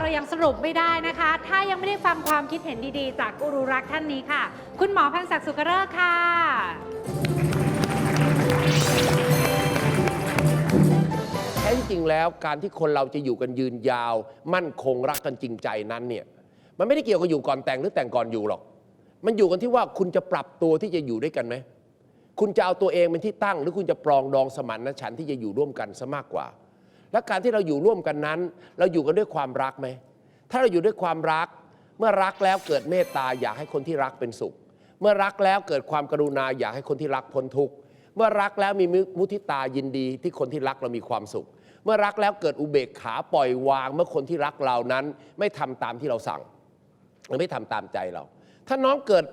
เรายังสรุปไม่ได้นะคะ ถ้ายังไม่ได้ฟังความคิดเห็นดีๆ จากกูรูรักท่านนี้ค่ะ คุณหมอพันศักดิ์สุขเริกค่ะ แท้ที่จริงแล้วการที่คนเราจะอยู่กันยืนยาว มั่นคงรักกันจริงใจนั้นเนี่ยมันไม่ได้เกี่ยวกับอยู่ก่อนแต่งหรือแต่งก่อนอยู่หรอก มันอยู่กันที่ว่าคุณจะปรับตัวที่จะอยู่ด้วยกันไหมคุณจะเอาตัวเองเป็นที่ตั้ง หรือคุณจะปรองดองสมานฉันท์ที่จะอยู่ร่วมกันซะมากกว่า และการที่เราอยู่ร่วมกันนั้น เราอยู่กันด้วยความรักไหม ถ้าเราอยู่ด้วยความรัก เมื่อรักแล้วเกิดเมตตาอยากให้คนที่รักเป็นสุข เมื่อรักแล้วเกิดความกรุณาอยากให้คนที่รักพ้นทุกข์ เมื่อรักแล้วมีมุทิตายินดีที่คนที่รักเรามีความสุข เมื่อรักแล้วเกิดอุเบกขาปล่อยวาง เมื่อคนที่รักเรานั้น ไม่ทำตามที่เราสั่งหรือไม่ทำตามใจเรา ถ้าน้องเกิด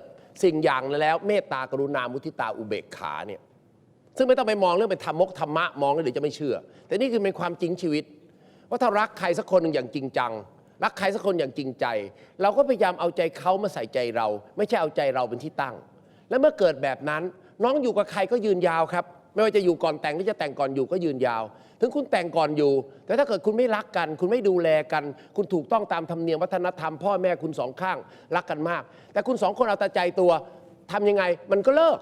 สิ่งอย่างแล้วเมตตากรุณามุทิตาอุเบกขาเนี่ย ซึ่งไม่ต้องไปมองเรื่องเป็นธรรมกธรรมะมองแล้วเดี๋ยวจะไม่เชื่อ แต่นี่คือเป็นความจริงชีวิตว่าถ้ารักใครสักคนหนึ่งอย่างจริงจัง รักใครสักคนอย่างจริงใจ เราก็พยายามเอาใจเขามาใส่ใจเรา ไม่ใช่เอาใจเราเป็นที่ตั้ง และเมื่อเกิดแบบนั้น น้องอยู่กับใครก็ยืนยาวครับ ไม่ว่าจะอยู่ก่อนแต่งหรือจะแต่งก่อนอยู่ก็ยืนยาว ถึงคุณแต่งก่อนอยู่ แต่ถ้าเกิดคุณไม่รักกัน คุณไม่ดูแลกัน คุณถูกต้องตามธรรมเนียมวัฒนธรรมพ่อแม่คุณสองข้างรักกันมาก แต่คุณสองคนเอาแต่ใจตัวทำยังไงมันก็เลิก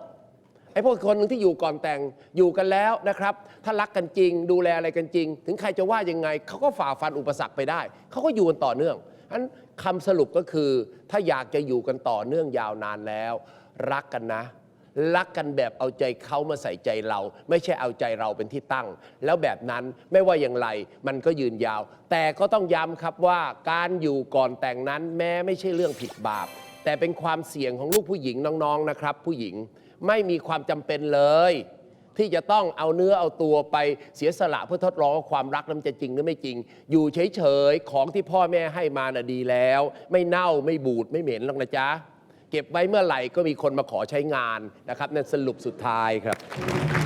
ไอ้พวกคนหนึ่งที่อยู่ก่อนแต่งอยู่กันแล้วนะครับ ถ้ารักกันจริง ดูแลอะไรกันจริง ถึงใครจะว่ายังไงเขาก็ฝ่าฟันอุปสรรคไปได้เขาก็อยู่กันต่อเนื่องอันคำสรุปก็คือ ถ้าอยากจะอยู่กันต่อเนื่องยาวนานแล้ว รักกันนะ รักกันแบบเอาใจเขามาใส่ใจเรา ไม่ใช่เอาใจเราเป็นที่ตั้ง แล้วแบบนั้นไม่ว่าอย่างไรมันก็ยืนยาว แต่ก็ต้องย้ำครับว่าการอยู่ก่อนแต่งนั้นแม้ไม่ใช่เรื่องผิดบาป แต่เป็นความเสี่ยงของลูกผู้หญิงน้องๆนะครับ ผู้หญิงไม่มีความจำเป็นเลย ที่จะต้องเอาเนื้อเอาตัวไปเสียสละเพื่อทดลองว่าความรักนั้นจะจริงหรือไม่จริง อยู่เฉยๆของที่พ่อแม่ให้มาน่ะดีแล้ว ไม่เน่าไม่บูดไม่เหม็นหรอกนะจ๊ะ เก็บไว้เมื่อไหร่ก็มีคนมาขอใช้งานนะครับนั่นสรุปสุดท้ายครับ